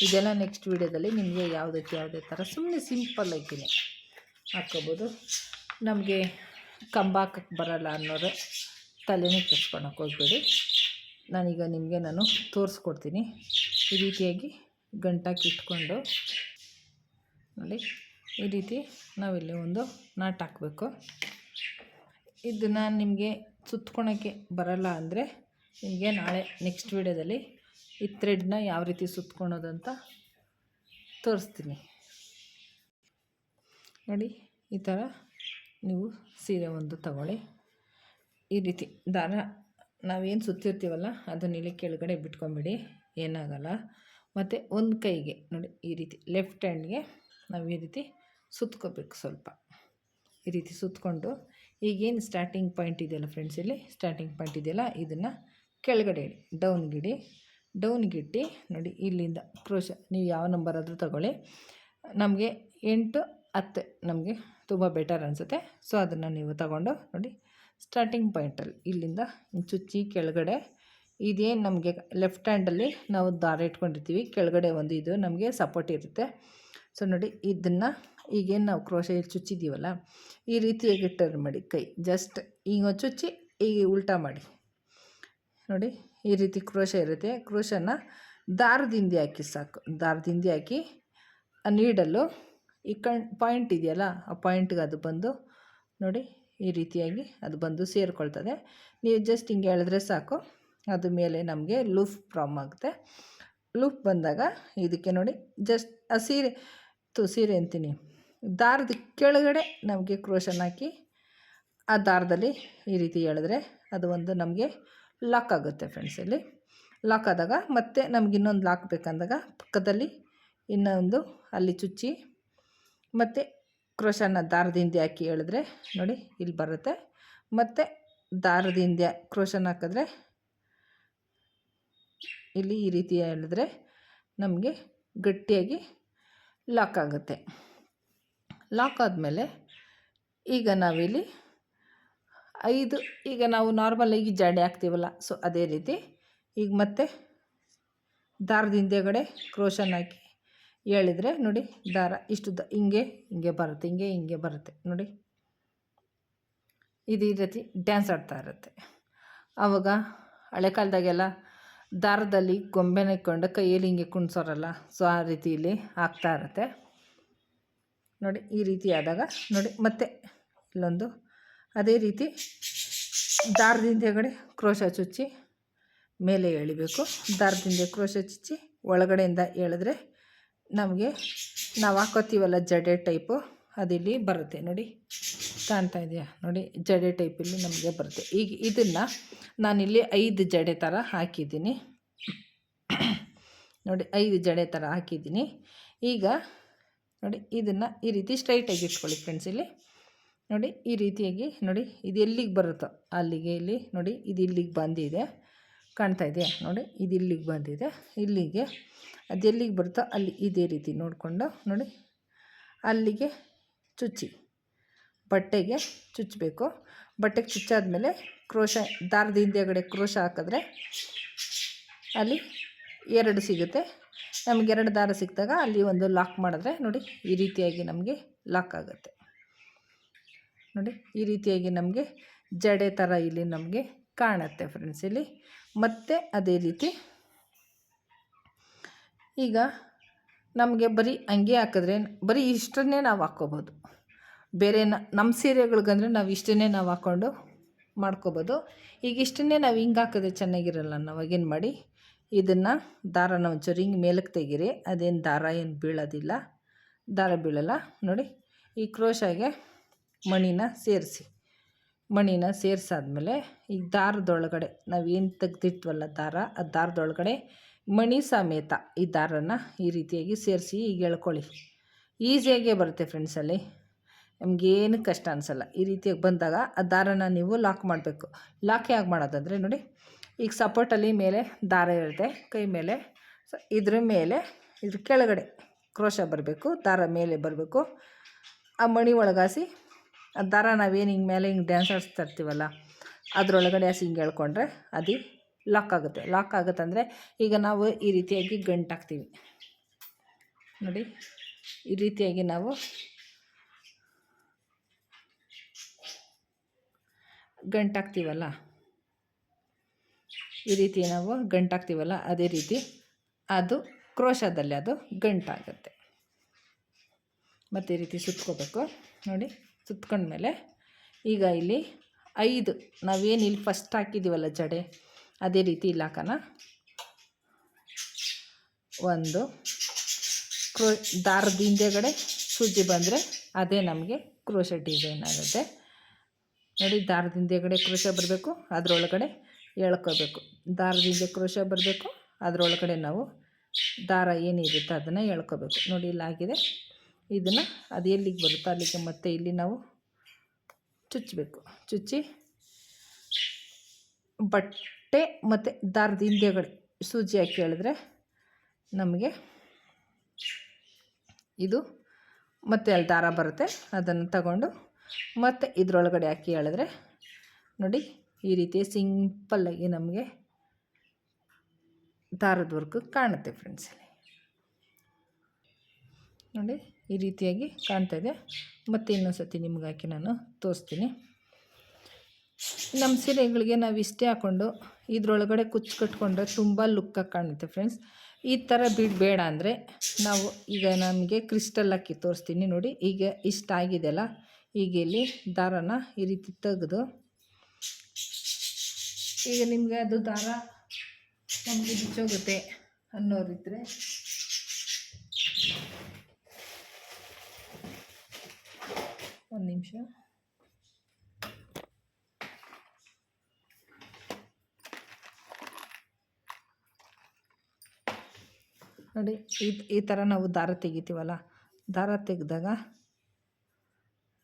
ಇದೆಲ್ಲ ನೆಕ್ಸ್ಟ್ ವೀಡಿಯೋದಲ್ಲಿ ನಿಮಗೆ ಯಾವುದಕ್ಕೆ ಯಾವುದೇ ಥರ ಸುಮ್ಮನೆ ಸಿಂಪಲ್ ಹಾಕಿನಿ ಹಾಕ್ಕೋಬೋದು. ನಮಗೆ ಕಂಬ ಹಾಕಕ್ಕೆ ಬರಲ್ಲ ಅನ್ನೋರು ತಲೆನೇ ಕೆಚ್ಕೊಳಕ್ಕೆ ಹೋಗ್ಬೇಡಿ. ನಾನೀಗ ನಿಮಗೆ ನಾನು ತೋರಿಸ್ಕೊಡ್ತೀನಿ. ಈ ರೀತಿಯಾಗಿ ಗಂಟಾಕಿ ಇಟ್ಕೊಂಡು ನೋಡಿ. ಈ ರೀತಿ ನಾವಿಲ್ಲಿ ಒಂದು ನಾಟ್ ಹಾಕಬೇಕು. ಇದನ್ನು ನಿಮಗೆ ಸುತ್ಕೊಳಕ್ಕೆ ಬರಲ್ಲ ಅಂದರೆ ನಿಮಗೆ ನಾಳೆ ನೆಕ್ಸ್ಟ್ ವೀಡಿಯೋದಲ್ಲಿ ಈ ಥ್ರೆಡ್ನ ಯಾವ ರೀತಿ ಸುತ್ಕೊಳೋದು ಅಂತ ತೋರಿಸ್ತೀನಿ. ನೋಡಿ, ಈ ಥರ ನೀವು ಸೀರೆ ಒಂದು ತಗೊಳ್ಳಿ. ಈ ರೀತಿ ದಾರ ನಾವೇನು ಸುತ್ತಿರ್ತೀವಲ್ಲ, ಅದನ್ನ ಇಲ್ಲಿ ಕೆಳಗಡೆ ಬಿಟ್ಕೊಂಬಿಡಿ, ಏನಾಗಲ್ಲ. ಮತ್ತು ಒಂದು ಕೈಗೆ, ನೋಡಿ, ಈ ರೀತಿ ಲೆಫ್ಟ್ ಹ್ಯಾಂಡ್ಗೆ ನಾವು ಈ ರೀತಿ ಸುತ್ಕೋಬೇಕು ಸ್ವಲ್ಪ. ಈ ರೀತಿ ಸುತ್ತಕೊಂಡು ಈಗೇನು ಸ್ಟಾರ್ಟಿಂಗ್ ಪಾಯಿಂಟ್ ಇದೆಯಲ್ಲ ಫ್ರೆಂಡ್ಸ್ ಇಲ್ಲಿ? ಸ್ಟಾರ್ಟಿಂಗ್ ಪಾಯಿಂಟ್ ಇದೆಯಲ್ಲ, ಇದನ್ನು ಕೆಳಗಡೆ ಇಡಿ ಡೌನ್ಗಿಡಿ ಡೌನ್ಗಿಟ್ಟು ನೋಡಿ ಇಲ್ಲಿಂದ ಕ್ರೋಶ ನೀವು ಯಾವ ನಂಬರ್ ಆದರೂ ತಗೊಳ್ಳಿ. ನಮಗೆ ಎಂಟು ಹತ್ತು ನಮಗೆ ತುಂಬ ಬೆಟರ್ ಅನಿಸುತ್ತೆ. ಸೊ ಅದನ್ನು ನೀವು ತಗೊಂಡು ನೋಡಿ ಸ್ಟಾರ್ಟಿಂಗ್ ಪಾಯಿಂಟಲ್ಲಿ ಇಲ್ಲಿಂದ ಚುಚ್ಚಿ ಕೆಳಗಡೆ. ಇದೇನು ನಮಗೆ ಲೆಫ್ಟ್ ಹ್ಯಾಂಡಲ್ಲಿ ನಾವು ದಾರ ಇಟ್ಕೊಂಡಿರ್ತೀವಿ. ಕೆಳಗಡೆ ಒಂದು ಇದು ನಮಗೆ ಸಪೋರ್ಟ್ ಇರುತ್ತೆ. ಸೊ ನೋಡಿ ಇದನ್ನು ಈಗೇನು ನಾವು ಕ್ರೋಶ ಇಲ್ಲಿ ಚುಚ್ಚಿದ್ದೀವಲ್ಲ ಈ ರೀತಿಯಾಗಿ ಟರ್ನ್ ಮಾಡಿ ಕೈ ಜಸ್ಟ್ ಈಗ ಚುಚ್ಚಿ ಈಗ ಉಲ್ಟಾ ಮಾಡಿ. ನೋಡಿ ಈ ರೀತಿ ಕ್ರೋಶ ಇರುತ್ತೆ. ಕ್ರೋಶನ ದಾರದ ಹಿಂದೆ ಹಾಕಿ ಸಾಕು. ದಾರದ ಹಿಂದೆ ಹಾಕಿ ಆ ನೀಡಲ್ಲು ಈ ಕಣ್ ಪಾಯಿಂಟ್ ಇದೆಯಲ್ಲ ಆ ಪಾಯಿಂಟ್ಗೆ ಅದು ಬಂದು ನೋಡಿ ಈ ರೀತಿಯಾಗಿ ಅದು ಬಂದು ಸೇರಿಕೊಳ್ತದೆ. ನೀವು ಜಸ್ಟ್ ಹಿಂಗೆ ಎಳೆದ್ರೆ ಸಾಕು. ಅದು ಮೇಲೆ ನಮಗೆ ಲೂಫ್ ಪ್ರಾಮ್ ಆಗುತ್ತೆ. ಲೂಫ್ ಬಂದಾಗ ಇದಕ್ಕೆ ನೋಡಿ ಜಸ್ಟ್ ಆ ಸೀರೆ ತು ಸೀರೆ ಅಂತೀನಿ. ದಾರದ ಕೆಳಗಡೆ ನಮಗೆ ಕ್ರೋಶನ್ ಹಾಕಿ, ಆ ದಾರದಲ್ಲಿ ಈ ರೀತಿ ಹೇಳಿದ್ರೆ ಅದು ಒಂದು ನಮಗೆ ಲಾಕ್ ಆಗುತ್ತೆ ಫ್ರೆಂಡ್ಸ್ ಇಲ್ಲಿ. ಲಾಕ್ ಆದಾಗ ಮತ್ತೆ ನಮ್ಗೆ ಇನ್ನೊಂದು ಲಾಕ್ ಬೇಕಂದಾಗ ಪಕ್ಕದಲ್ಲಿ ಇನ್ನೊಂದು ಅಲ್ಲಿ ಚುಚ್ಚಿ, ಮತ್ತು ಕ್ರೋಶನ ದಾರದ ಹಿಂದೆ ಹಾಕಿ ಹೇಳಿದ್ರೆ ನೋಡಿ ಇಲ್ಲಿ ಬರುತ್ತೆ. ಮತ್ತು ದಾರದ ಹಿಂದೆ ಕ್ರೋಶನ್ ಹಾಕಿದ್ರೆ ಇಲ್ಲಿ ಈ ರೀತಿ ಹೇಳಿದ್ರೆ ನಮಗೆ ಗಟ್ಟಿಯಾಗಿ ಲಾಕ್ ಆಗುತ್ತೆ. ಲಾಕ್ ಆದಮೇಲೆ ಈಗ ನಾವಿಲ್ಲಿ ಐದು, ಈಗ ನಾವು ನಾರ್ಮಲಾಗಿ ಜಾಡಿ ಹಾಕ್ತೀವಲ್ಲ ಸೊ ಅದೇ ರೀತಿ ಈಗ ಮತ್ತೆ ದಾರದ ಹಿಂದೆಗಡೆ ಕ್ರೋಶನ್ ಹಾಕಿ ಹೇಳಿದರೆ ನೋಡಿ ದಾರ ಇಷ್ಟು ದ, ಹಿಂಗೆ ಹಿಂಗೆ ಬರುತ್ತೆ, ಹಿಂಗೆ ಹಿಂಗೆ ಬರುತ್ತೆ, ನೋಡಿ. ಇದು ಈ ರೀತಿ ಡ್ಯಾನ್ಸ್ ಆಡ್ತಾ ಇರುತ್ತೆ. ಆವಾಗ ಹಳೆ ಕಾಲದಾಗೆಲ್ಲ ದಾರದಲ್ಲಿ ಗೊಂಬೆನ ಇಟ್ಕೊಂಡು ಕೈಯಲ್ಲಿ ಹಿಂಗೆ ಕುಣಿಸೋರಲ್ಲ ಸೊ ಆ ರೀತಿಯಲ್ಲಿ ಆಗ್ತಾ ಇರುತ್ತೆ. ನೋಡಿ ಈ ರೀತಿ ಆದಾಗ ನೋಡಿ ಮತ್ತೆ ಇಲ್ಲೊಂದು ಅದೇ ರೀತಿ ದಾರದಿಂದ ಹಿಂದೆಗಡೆ ಕ್ರೋಶ ಚುಚ್ಚಿ ಮೇಲೆ ಎಳಿಬೇಕು. ದಾರದಿಂದ ಕ್ರೋಶ ಚುಚ್ಚಿ ಒಳಗಡೆಯಿಂದ ಎಳೆದ್ರೆ ನಮಗೆ ನಾವು ಹಾಕೋತೀವಲ್ಲ ಜಡೆ ಟೈಪು ಅದಿಲ್ಲಿ ಬರುತ್ತೆ ನೋಡಿ. ಕಾಣ್ತಾ ಇದೆಯಾ? ನೋಡಿ ಜಡೆ ಟೈಪಲ್ಲಿ ನಮಗೆ ಬರುತ್ತೆ. ಈಗ ಇದನ್ನು ನಾನಿಲ್ಲಿ ಐದು ಜಡೆ ಥರ ಹಾಕಿದ್ದೀನಿ. ನೋಡಿ ಐದು ಜಡೆ ಥರ ಹಾಕಿದ್ದೀನಿ. ಈಗ ನೋಡಿ, ಇದನ್ನು ಈ ರೀತಿ ಸ್ಟ್ರೈಟಾಗಿ ಇಟ್ಕೊಳ್ಳಿ ಫ್ರೆಂಡ್ಸ್ ಇಲ್ಲಿ. ನೋಡಿ, ಈ ರೀತಿಯಾಗಿ ನೋಡಿ, ಇದು ಎಲ್ಲಿಗೆ ಬರುತ್ತೋ ಅಲ್ಲಿಗೆ ಇಲ್ಲಿ ನೋಡಿ, ಇದು ಇಲ್ಲಿಗೆ ಬಂದಿದೆ, ಕಾಣ್ತಾ ಇದೆಯಾ ನೋಡಿ, ಇದು ಇಲ್ಲಿಗೆ ಬಂದಿದೆ, ಇಲ್ಲಿಗೆ, ಅದು ಎಲ್ಲಿಗೆ ಬರುತ್ತೋ ಅಲ್ಲಿ ಇದೇ ರೀತಿ ನೋಡಿಕೊಂಡು ನೋಡಿ, ಅಲ್ಲಿಗೆ ಚುಚ್ಚಿ, ಬಟ್ಟೆಗೆ ಚುಚ್ಚಬೇಕು. ಬಟ್ಟೆಗೆ ಚುಚ್ಚಾದ್ಮೇಲೆ ಕ್ರೋಶ, ದಾರದ ಹಿಂದೆಗಡೆ ಕ್ರೋಶ ಹಾಕಿದ್ರೆ ಅಲ್ಲಿ ಎರಡು ಸಿಗುತ್ತೆ. ನಮಗೆ ಎರಡು ದಾರ ಸಿಕ್ಕಿದಾಗ ಅಲ್ಲಿ ಒಂದು ಲಾಕ್ ಮಾಡಿದ್ರೆ ನೋಡಿ ಈ ರೀತಿಯಾಗಿ ನಮಗೆ ಲಾಕ್ ಆಗುತ್ತೆ. ನೋಡಿ ಈ ರೀತಿಯಾಗಿ ನಮಗೆ ಜಡೆ ಥರ ಇಲ್ಲಿ ನಮಗೆ ಕಾಣುತ್ತೆ ಫ್ರೆಂಡ್ಸ್ ಇಲ್ಲಿ. ಮತ್ತೆ ಅದೇ ರೀತಿ ಈಗ ನಮಗೆ ಬರೀ ಹಂಗೆ ಹಾಕಿದ್ರೆ ಬರೀ ಇಷ್ಟನ್ನೇ ನಾವು ಹಾಕ್ಕೋಬೋದು. ಬೇರೆ ನಮ್ಮ ಸೀರೆಗಳಿಗಂದ್ರೆ ನಾವು ಇಷ್ಟನ್ನೇ ನಾವು ಹಾಕ್ಕೊಂಡು ಮಾಡ್ಕೋಬೋದು. ಈಗ ಇಷ್ಟನ್ನೇ ನಾವು ಹಿಂಗೆ ಹಾಕಿದ್ರೆ ಚೆನ್ನಾಗಿರಲ್ಲ ನಾವಾಗೇನು ಮಾಡಿ? ಇದನ್ನು ದಾರನ ಹಿಂಗೆ ಮೇಲಕ್ಕೆ ತೆಗೀರಿ. ಅದೇನು ದಾರ ಏನು ಬೀಳೋದಿಲ್ಲ. ದಾರ ಬೀಳಲ್ಲ. ನೋಡಿ, ಈ ಕ್ರೋಶಾಗೆ ಮಣಿನ ಸೇರಿಸಿ. ಮಣಿನ ಸೇರಿಸಾದ್ಮೇಲೆ ಈಗ ದಾರದೊಳಗಡೆ ನಾವು ಏನು ತೆಗ್ದಿಟ್ವಲ್ಲ ದಾರ, ಆ ದಾರದೊಳಗಡೆ ಮಣಿ ಸಮೇತ ಈ ದಾರನ ಈ ರೀತಿಯಾಗಿ ಸೇರಿಸಿ ಈಗ ಎಳ್ಕೊಳ್ಳಿ. ಈಸಿಯಾಗೇ ಬರುತ್ತೆ ಫ್ರೆಂಡ್ಸಲ್ಲಿ ನಮಗೇನು ಕಷ್ಟ ಅನಿಸಲ್ಲ. ಈ ರೀತಿಯಾಗಿ ಬಂದಾಗ ಆ ದಾರನ ನೀವು ಲಾಕ್ ಮಾಡಬೇಕು. ಲಾಕ್ ಹೇಗೆ ಮಾಡೋದಂದರೆ ನೋಡಿ ಈಗ ಸಪೋರ್ಟಲ್ಲಿ ಮೇಲೆ ದಾರ ಇರುತ್ತೆ, ಕೈ ಮೇಲೆ. ಇದ್ರ ಮೇಲೆ, ಇದ್ರ ಕೆಳಗಡೆ ಕ್ರೋಶ ಬರಬೇಕು, ದಾರ ಮೇಲೆ ಬರಬೇಕು. ಆ ಮಣಿ ಒಳಗಾಸಿ, ಆ ದಾರ ನಾವೇನು ಹಿಂಗೆ ಮೇಲೆ ಹಿಂಗೆ ಡ್ಯಾನ್ಸ್ ಆಡಿಸ್ತಾ ಇರ್ತೀವಲ್ಲ ಅದರೊಳಗಡೆ ಹಸಿ ಹಿಂಗೆ ಹೇಳ್ಕೊಂಡ್ರೆ ಅದು ಲಾಕ್ ಆಗುತ್ತೆ. ಲಾಕ್ ಆಗುತ್ತೆ ಅಂದರೆ ಈಗ ನಾವು ಈ ರೀತಿಯಾಗಿ ಗಂಟು ಹಾಕ್ತೀವಿ. ನೋಡಿ, ಈ ರೀತಿಯಾಗಿ ನಾವು ಗಂಟು ಹಾಕ್ತೀವಲ್ಲ. ಈ ರೀತಿ ನಾವು ಗಂಟಾಗ್ತೀವಲ್ಲ ಅದೇ ರೀತಿ ಅದು ಕ್ರೋಶದಲ್ಲಿ ಅದು ಗಂಟಾಗುತ್ತೆ. ಮತ್ತು ಈ ರೀತಿ ಸುತ್ಕೋಬೇಕು. ನೋಡಿ, ಸುತ್ಕೊಂಡ್ಮೇಲೆ ಈಗ ಇಲ್ಲಿ ಐದು, ನಾವೇನು ಇಲ್ಲಿ ಫಸ್ಟ್ ಹಾಕಿದ್ದೀವಲ್ಲ ಜಡೆ, ಅದೇ ರೀತಿ ಇಲ್ಲಿ ಹಾಕೋಣ. ಒಂದು, ಕ್ರೋ, ದಾರದ ಹಿಂದೆಗಡೆ ಸೂಜಿ ಬಂದರೆ ಅದೇ ನಮಗೆ ಕ್ರೋಶ ಡಿಸೈನ್ ಆಗುತ್ತೆ. ನೋಡಿ, ದಾರದ ಹಿಂದೆಗಡೆ ಕ್ರೋಶ ಬರಬೇಕು, ಅದರೊಳಗಡೆ ಎಳ್ಕೋಬೇಕು. ದಾರದಿಂದ ಕ್ರೋಶ ಬರಬೇಕು. ಅದರೊಳಗಡೆ ನಾವು ದಾರ ಏನಿರುತ್ತೆ ಅದನ್ನು ಎಳ್ಕೋಬೇಕು. ನೋಡಿ, ಇಲ್ಲಿ ಆಗಿದೆ. ಇದನ್ನು ಅದು ಎಲ್ಲಿಗೆ ಬರುತ್ತೋ ಅಲ್ಲಿಗೆ ಮತ್ತೆ ಇಲ್ಲಿ ನಾವು ಚುಚ್ಚಬೇಕು ಚುಚ್ಚಿ ಬಟ್ಟೆ ಮತ್ತು ದಾರದ ಹಿಂದೆಗಡೆ ಸೂಜಿ ಹಾಕಿ ಹೇಳಿದ್ರೆ ನಮಗೆ ಇದು ಮತ್ತೆ ಅಲ್ಲಿ ದಾರ ಬರುತ್ತೆ. ಅದನ್ನು ತಗೊಂಡು ಮತ್ತೆ ಇದರೊಳಗಡೆ ಹಾಕಿ ಹೇಳಿದ್ರೆ ನೋಡಿ ಈ ರೀತಿ ಸಿಂಪಲ್ಲಾಗಿ ನಮಗೆ ದಾರದ ವರ್ಕ್ ಕಾಣುತ್ತೆ ಫ್ರೆಂಡ್ಸ್ ನೋಡಿ, ಈ ರೀತಿಯಾಗಿ ಕಾಣ್ತಾ ಇದೆ. ಮತ್ತು ಇನ್ನೊಂದು ಸತಿ ನಿಮ್ಗೆ ನಾನು ತೋರಿಸ್ತೀನಿ. ನಮ್ಮ ಸೀರೆಗಳಿಗೆ ನಾವು ಇಷ್ಟೇ ಹಾಕ್ಕೊಂಡು ಇದರೊಳಗಡೆ ಕುಚ್ಚು ಕಟ್ಕೊಂಡ್ರೆ ತುಂಬ ಲುಕ್ಕಾಗಿ ಕಾಣುತ್ತೆ ಫ್ರೆಂಡ್ಸ್ ಈ ಥರ ಬೀಡ್ ಬೇಡ ಅಂದರೆ ನಾವು ಈಗ ನಮಗೆ ಕ್ರಿಸ್ಟಲ್ ಹಾಕಿ ತೋರಿಸ್ತೀನಿ ನೋಡಿ, ಈಗ ಇಷ್ಟ ಆಗಿದೆಯಲ್ಲ ಈಗ ಇಲ್ಲಿ ದಾರನ ಈ ರೀತಿ ತೆಗೆದು ಈಗ ನಿಮಗೆ ಅದು ದಾರ ನಮಗೆ ಬಿಚ್ಚೋಗುತ್ತೆ ಅನ್ನೋರಿದ್ರೆ. ಒಂದು ನಿಮಿಷ. ನೋಡಿ, ಈ ಈ ಥರ ನಾವು ದಾರ ತೆಗಿತೀವಲ್ಲ, ದಾರ ತೆಗೆದಾಗ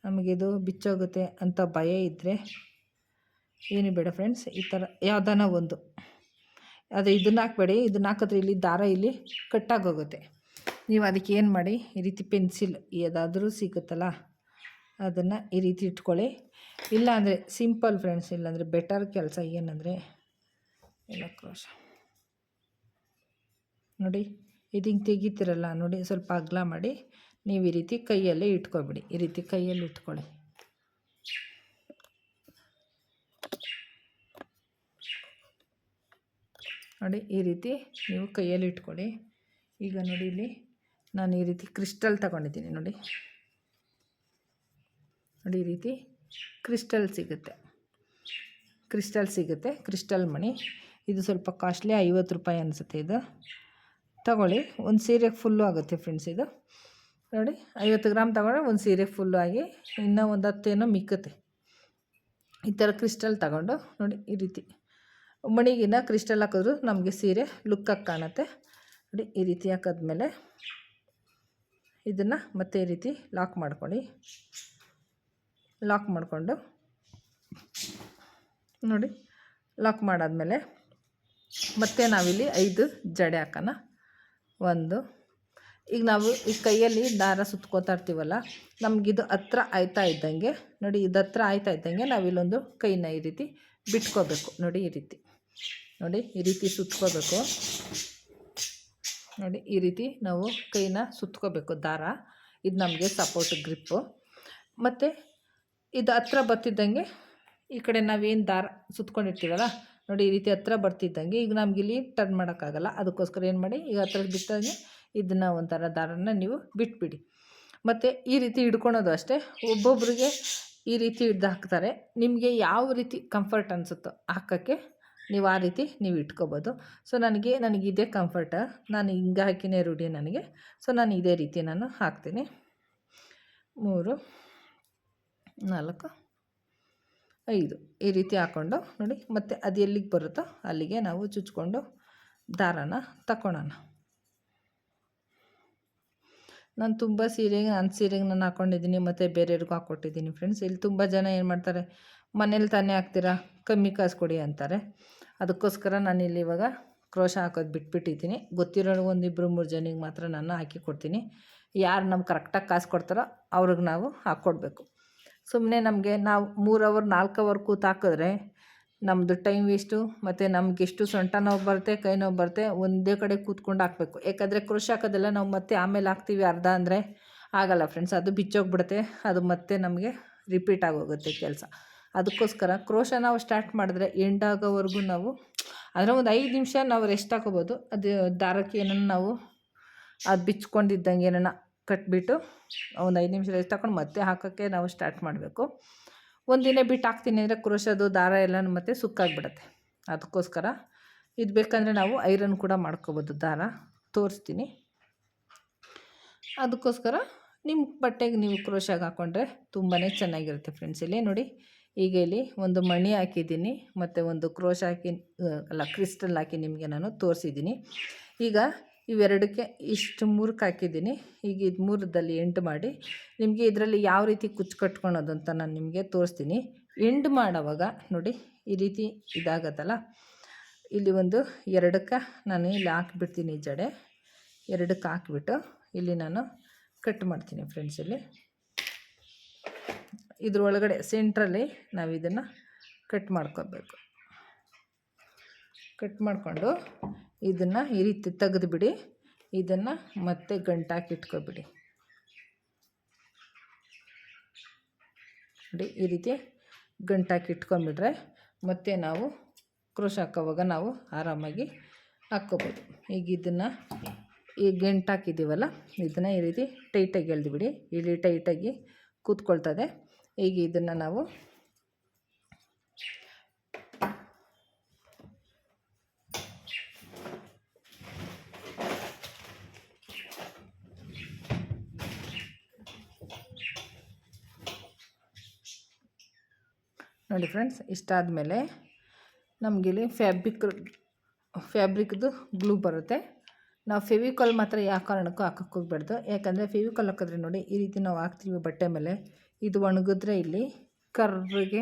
ನಮಗಿದು ಬಿಚ್ಚೋಗುತ್ತೆ ಅಂತ ಭಯ ಇದ್ದರೆ ಏನು ಬೇಡ ಫ್ರೆಂಡ್ಸ್ ಈ ಥರ ಯಾವ್ದಾನ ಒಂದು. ಅದು ಇದನ್ನ ಹಾಕ್ಬೇಡಿ, ಇದನ್ನ ಹಾಕಿದ್ರೆ ಇಲ್ಲಿ ದಾರ ಇಲ್ಲಿ ಕಟ್ಟಾಗೋಗುತ್ತೆ. ನೀವು ಅದಕ್ಕೆ ಏನು ಮಾಡಿ, ಈ ರೀತಿ ಪೆನ್ಸಿಲ್ ಯಾವುದಾದ್ರೂ ಸಿಗುತ್ತಲ್ಲ, ಅದನ್ನು ಈ ರೀತಿ ಇಟ್ಕೊಳ್ಳಿ. ಇಲ್ಲಾಂದರೆ ಸಿಂಪಲ್ ಫ್ರೆಂಡ್ಸ್ ಇಲ್ಲಾಂದರೆ ಬೆಟರ್ ಕೆಲಸ ಏನಂದರೆ ಎಲ್ಲ ಕ್ರೋಶ. ನೋಡಿ, ಇದು ಹಿಂಗೆ ತೆಗಿತೀರಲ್ಲ, ನೋಡಿ ಸ್ವಲ್ಪ ಅಗಲ ಮಾಡಿ, ನೀವು ಈ ರೀತಿ ಕೈಯಲ್ಲೇ ಇಟ್ಕೊಬಿಡಿ ಈ ರೀತಿ ಕೈಯಲ್ಲಿ ಇಟ್ಕೊಳ್ಳಿ. ನೋಡಿ ಈ ರೀತಿ ನೀವು ಕೈಯಲ್ಲಿ ಇಟ್ಕೊಳ್ಳಿ. ಈಗ ನೋಡಿ ಇಲ್ಲಿ ನಾನು ಈ ರೀತಿ ಕ್ರಿಸ್ಟಲ್ ತಗೊಂಡಿದ್ದೀನಿ ನೋಡಿ. ನೋಡಿ ಈ ರೀತಿ ಕ್ರಿಸ್ಟಲ್ ಸಿಗುತ್ತೆ. ಕ್ರಿಸ್ಟಲ್ ಸಿಗುತ್ತೆ, ಕ್ರಿಸ್ಟಲ್ ಮಣಿ. ಇದು ಸ್ವಲ್ಪ ಕಾಸ್ಟ್ಲಿ, ಐವತ್ತು ರೂಪಾಯಿ ಅನಿಸುತ್ತೆ ಇದು. ತಗೊಳ್ಳಿ, ಒಂದು ಸೀರೆಗೆ ಫುಲ್ಲು ಆಗುತ್ತೆ ಫ್ರೆಂಡ್ಸ್ ಇದು. ನೋಡಿ, ಐವತ್ತು ಗ್ರಾಮ್ ತಗೊಂಡ್ರೆ ಒಂದು ಸೀರೆ ಫುಲ್ಲು ಆಗಿ ಇನ್ನೂ ಒಂದು ಹತ್ತೇನೋ ಮಿಕ್ಕುತ್ತೆ. ಈ ಥರ ಕ್ರಿಸ್ಟಲ್ ತಗೊಂಡು ನೋಡಿ ಈ ರೀತಿ. ಮಣಿಗಿನ ಕ್ರಿಸ್ಟಲ್ ಹಾಕಿದ್ರು, ನಮಗೆ ಸೀರೆ ಲುಕ್ಕಾಗಿ ಕಾಣುತ್ತೆ. ನೋಡಿ, ಈ ರೀತಿ ಹಾಕಿದ್ಮೇಲೆ ಇದನ್ನು ಮತ್ತೆ ಈ ರೀತಿ ಲಾಕ್ ಮಾಡ್ಕೊಳ್ಳಿ. ಲಾಕ್ ಮಾಡಿಕೊಂಡು ನೋಡಿ ಲಾಕ್ ಮಾಡಾದಮೇಲೆ ಮತ್ತೆ ನಾವಿಲ್ಲಿ ಐದು ಜಡೆ ಹಾಕೋಣ. ಒಂದು, ಈಗ ನಾವು ಈ ಕೈಯಲ್ಲಿ ದಾರ ಸುತ್ಕೋತಾ ಇರ್ತೀವಲ್ಲ ನಮಗಿದು ಹತ್ರ ಆಯ್ತಾ ಇದ್ದಂಗೆ, ನೋಡಿ, ಇದು ಹತ್ರ ಆಯ್ತಾ ಇದ್ದಂಗೆ ನಾವಿಲ್ಲೊಂದು ಕೈನ ಈ ರೀತಿ ಬಿಟ್ಕೋಬೇಕು. ನೋಡಿ, ಈ ರೀತಿ. ನೋಡಿ, ಈ ರೀತಿ ಸುತ್ಕೋಬೇಕು. ನೋಡಿ, ಈ ರೀತಿ ನಾವು ಕೈನ ಸುತ್ಕೋಬೇಕು ದಾರ. ಇದು ನಮಗೆ ಸಪೋರ್ಟ್ ಗ್ರಿಪ್ಪು ಮತ್ತು ಇದು ಹತ್ರ ಬರ್ತಿದ್ದಂಗೆ ಈ ಕಡೆ ನಾವೇನು ದಾರ ಸುತ್ಕೊಂಡಿರ್ತೀವಲ್ಲ, ನೋಡಿ, ಈ ರೀತಿ ಹತ್ರ ಬರ್ತಿದ್ದಂಗೆ ಈಗ ನಮ್ಗೆ ಇಲ್ಲಿ ಟರ್ನ್ ಮಾಡೋಕ್ಕಾಗಲ್ಲ. ಅದಕ್ಕೋಸ್ಕರ ಏನು ಮಾಡಿ, ಈಗ ಹತ್ರ ಬಿಟ್ಟಂಗೆ ಇದನ್ನು ಒಂಥರ ದಾರನ ನೀವು ಬಿಟ್ಬಿಡಿ. ಮತ್ತು ಈ ರೀತಿ ಹಿಡ್ಕೊಳೋದು ಅಷ್ಟೇ. ಒಬ್ಬೊಬ್ಬರಿಗೆ ಈ ರೀತಿ ಹಿಡ್ದು ಹಾಕ್ತಾರೆ. ನಿಮಗೆ ಯಾವ ರೀತಿ ಕಂಫರ್ಟ್ ಅನಿಸುತ್ತೋ ಹಾಕೋಕ್ಕೆ ನೀವು ಆ ರೀತಿ ನೀವು ಇಟ್ಕೋಬೋದು. ಸೊ ನನಗೆ ನನಗೆ ಇದೇ ಕಂಫರ್ಟ ನಾನು ಹಿಂಗೆ ಹಾಕಿನೇ ರೂಢಿ ನನಗೆ. ಸೊ ನಾನು ಇದೇ ರೀತಿ ನಾನು ಹಾಕ್ತೀನಿ. ಮೂರು, ನಾಲ್ಕು, ಐದು ಈ ರೀತಿ ಹಾಕ್ಕೊಂಡು ನೋಡಿ ಮತ್ತು ಅದು ಎಲ್ಲಿಗೆ ಬರುತ್ತೋ ಅಲ್ಲಿಗೆ ನಾವು ಚುಚ್ಕೊಂಡು ದಾರಾನ ತಗೊಳ್ಳೋಣ ನಾನು ತುಂಬ ಸೀರೆಗೆ ನನ್ನ ಸೀರೆಗೆ ನಾನು ಹಾಕ್ಕೊಂಡಿದ್ದೀನಿ ಮತ್ತು ಬೇರೆಯವ್ರಿಗೂ ಹಾಕ್ಕೊಟ್ಟಿದ್ದೀನಿ ಫ್ರೆಂಡ್ಸ್ ಇಲ್ಲಿ ತುಂಬ ಜನ ಏನು ಮಾಡ್ತಾರೆ ಮನೇಲಿ ತಾನೇ ಹಾಕ್ತೀರಾ, ಕಮ್ಮಿ ಕಾಸು ಕೊಡಿ ಅಂತಾರೆ. ಅದಕ್ಕೋಸ್ಕರ ನಾನು ಇಲ್ಲಿ ಇವಾಗ ಕ್ರೋಶ ಹಾಕೋದು ಬಿಟ್ಬಿಟ್ಟಿದ್ದೀನಿ. ಗೊತ್ತಿರೋ ಒಂದಿಬ್ಬರು ಮೂರು ಜನಿಗೆ ಮಾತ್ರ ನಾನು ಹಾಕಿ ಕೊಡ್ತೀನಿ. ಯಾರು ನಮ್ಗೆ ಕರೆಕ್ಟಾಗಿ ಕಾಸು ಕೊಡ್ತಾರೋ ಅವ್ರಿಗೆ ನಾವು ಹಾಕ್ಕೊಡ್ಬೇಕು ಸುಮ್ಮನೆ ನಮಗೆ ನಾವು ಮೂರು ಅವರ್ ನಾಲ್ಕು ಅವರ್ ಕೂತು ಹಾಕಿದ್ರೆ ನಮ್ಮದು ಟೈಮ್ ವೇಸ್ಟು ಮತ್ತು ನಮ್ಗೆ ಎಷ್ಟು ಸೊಂಟ ನೋವು ಬರುತ್ತೆ, ಕೈ ನೋವು ಬರುತ್ತೆ, ಒಂದೇ ಕಡೆ ಕೂತ್ಕೊಂಡು ಹಾಕಬೇಕು. ಯಾಕಂದರೆ ಕೃಷಿ ಹಾಕೋದೆಲ್ಲ ನಾವು ಮತ್ತೆ ಆಮೇಲೆ ಹಾಕ್ತೀವಿ ಅರ್ಧ ಅಂದರೆ ಆಗಲ್ಲ ಫ್ರೆಂಡ್ಸ್ ಅದು ಬಿಚ್ಚೋಗ್ಬಿಡುತ್ತೆ. ಅದು ಮತ್ತೆ ನಮಗೆ ರಿಪೀಟ್ ಆಗೋಗುತ್ತೆ ಕೆಲಸ. ಅದಕ್ಕೋಸ್ಕರ ಕ್ರೋಶ ನಾವು ಸ್ಟಾರ್ಟ್ ಮಾಡಿದ್ರೆ ಎಂಡ್ ಆಗೋವರೆಗೂ ನಾವು ಅಂದರೆ ಒಂದು ಐದು ನಿಮಿಷ ನಾವು ರೆಸ್ಟ್ ಹಾಕೋಬೋದು ಅದು ದಾರಕ್ಕೆ ಏನನ್ನ ನಾವು ಅದು ಬಿಚ್ಕೊಂಡಿದ್ದಂಗೆ ಏನನ್ನ ಕಟ್ಬಿಟ್ಟು ಒಂದು ಐದು ನಿಮಿಷ ರೆಸ್ಟ್ ಹಾಕೊಂಡು ಮತ್ತೆ ಹಾಕೋಕ್ಕೆ ನಾವು ಸ್ಟಾರ್ಟ್ ಮಾಡಬೇಕು. ಒಂದಿನ ಬಿಟ್ಟು ಹಾಕ್ತೀನಿ ಅಂದರೆ ಕ್ರೋಶದು ದಾರ ಎಲ್ಲ ಮತ್ತೆ ಸುಕ್ಕಾಗ್ಬಿಡತ್ತೆ. ಅದಕ್ಕೋಸ್ಕರ ಇದು ಬೇಕಂದರೆ ನಾವು ಐರನ್ ಕೂಡ ಮಾಡ್ಕೋಬೋದು ದಾರ. ತೋರಿಸ್ತೀನಿ. ಅದಕ್ಕೋಸ್ಕರ ನಿಮ್ಮ ಬಟ್ಟೆಗೆ ನೀವು ಕ್ರೋಶಾಗಿ ಹಾಕ್ಕೊಂಡ್ರೆ ತುಂಬಾ ಚೆನ್ನಾಗಿರುತ್ತೆ ಫ್ರೆಂಡ್ಸ್. ಇಲ್ಲೇ ನೋಡಿ ಈಗ ಇಲ್ಲಿ ಒಂದು ಮಣಿ ಹಾಕಿದ್ದೀನಿ ಮತ್ತು ಒಂದು ಕ್ರೋಶ್ ಹಾಕಿ ಅಲ್ಲ ಕ್ರಿಸ್ಟಲ್ ಹಾಕಿ ನಿಮಗೆ ನಾನು ತೋರಿಸಿದ್ದೀನಿ. ಈಗ ಇವೆರಡಕ್ಕೆ ಇಷ್ಟು ಮೂರಕ್ಕೆ ಹಾಕಿದ್ದೀನಿ. ಈಗ ಇದು ಮೂರದಲ್ಲಿ ಎಂಟು ಮಾಡಿ, ನಿಮಗೆ ಇದರಲ್ಲಿ ಯಾವ ರೀತಿ ಕುಚ್ಚು ಕಟ್ಕೊಳೋದು ಅಂತ ನಾನು ನಿಮಗೆ ತೋರಿಸ್ತೀನಿ. ಎಂಡ್ ಮಾಡೋವಾಗ ನೋಡಿ ಈ ರೀತಿ ಇದಾಗತ್ತಲ್ಲ, ಇಲ್ಲಿ ಒಂದು ಎರಡಕ್ಕೆ ನಾನು ಇಲ್ಲಿ ಹಾಕ್ಬಿಡ್ತೀನಿ ಜಡೆ. ಎರಡಕ್ಕೆ ಹಾಕ್ಬಿಟ್ಟು ಇಲ್ಲಿ ನಾನು ಕಟ್ ಮಾಡ್ತೀನಿ ಫ್ರೆಂಡ್ಸ್ ಇಲ್ಲಿ. ಇದ್ರೊಳಗಡೆ ಸೆಂಟ್ರಲ್ಲಿ ನಾವು ಇದನ್ನು ಕಟ್ ಮಾಡ್ಕೋಬೇಕು. ಕಟ್ ಮಾಡಿಕೊಂಡು ಇದನ್ನು ಈ ರೀತಿ ತೆಗೆದುಬಿಡಿ. ಇದನ್ನು ಮತ್ತೆ ಗಂಟಾಕಿ ಇಟ್ಕೊಬಿಡಿ. ನೋಡಿ, ಈ ರೀತಿ ಗಂಟಾಕಿ ಇಟ್ಕೊಂಬಿಟ್ರೆ ಮತ್ತೆ ನಾವು ಕ್ರೋಶ್ ಹಾಕೋವಾಗ ನಾವು ಆರಾಮಾಗಿ ಹಾಕ್ಕೋಬೋದು. ಈಗ ಇದನ್ನು ಈ ಗಂಟಾಕಿದ್ದೀವಲ್ಲ ಇದನ್ನು ಈ ರೀತಿ ಟೈಟಾಗಿ ಎಳೆದುಬಿಡಿ. ಇಲ್ಲಿ ಟೈಟಾಗಿ ಕೂತ್ಕೊಳ್ತದೆ. ಈಗ ಇದನ್ನು ನಾವು ನೋಡಿ ಫ್ರೆಂಡ್ಸ್ ಇಷ್ಟಾದಮೇಲೆ ನಮಗಿಲ್ಲಿ ಫ್ಯಾಬ್ರಿಕ್ ಫ್ಯಾಬ್ರಿಕ್ದು ಗ್ಲೂ ಬರುತ್ತೆ. ನಾವು ಫೆವಿಕಾಲ್ ಮಾತ್ರ ಯಾವ ಕಾರಣಕ್ಕೂ ಹಾಕೋಕ್ಕೆ ಹೋಗ್ಬಾರ್ದು. ಯಾಕಂದರೆ ಫೆವಿಕಾಲ್ ಹಾಕಿದ್ರೆ ನೋಡಿ ಈ ರೀತಿ ನಾವು ಹಾಕ್ತೀವಿ ಬಟ್ಟೆ ಮೇಲೆ. ಇದು ಒಣಗಿದ್ರೆ ಇಲ್ಲಿ ಕರ್ರಿಗೆ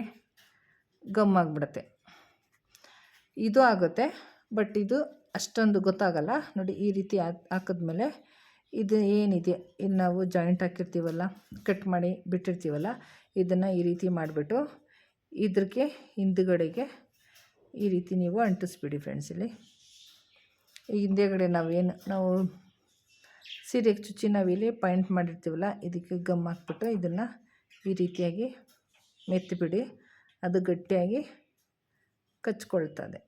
ಗಮ್ಮಾಗ್ಬಿಡುತ್ತೆ ಇದು ಆಗುತ್ತೆ ಬಟ್ ಇದು ಅಷ್ಟೊಂದು ಗೊತ್ತಾಗಲ್ಲ. ನೋಡಿ, ಈ ರೀತಿ ಹಾಕಿದ್ಮೇಲೆ ಇದು ಏನಿದೆ? ಇಲ್ಲಿ ನಾವು ಜಾಯಿಂಟ್ ಹಾಕಿರ್ತೀವಲ್ಲ ಕಟ್ ಮಾಡಿ ಬಿಟ್ಟಿರ್ತೀವಲ್ಲ, ಇದನ್ನು ಈ ರೀತಿ ಮಾಡಿಬಿಟ್ಟು ಇದಕ್ಕೆ ಹಿಂದುಗಡೆಗೆ ಈ ರೀತಿ ನೀವು ಅಂಟಿಸ್ಬಿಡಿ ಫ್ರೆಂಡ್ಸ್ ಇಲ್ಲಿ. ಈ ಹಿಂದೆಗಡೆ ನಾವೇನು, ನಾವು ಸೀರೆಗೆ ಚುಚ್ಚಿ ಇಲ್ಲಿ ಪಾಯಿಂಟ್ ಮಾಡಿರ್ತೀವಲ್ಲ, ಇದಕ್ಕೆ ಗಮ್ ಹಾಕ್ಬಿಟ್ಟು ಇದನ್ನು ಈ ರೀತಿಯಾಗಿ ಮೆತ್ತಿಬಿಡಿ, ಅದು ಗಟ್ಟಿಯಾಗಿ ಕಚ್ಕೊಳ್ತದೆ.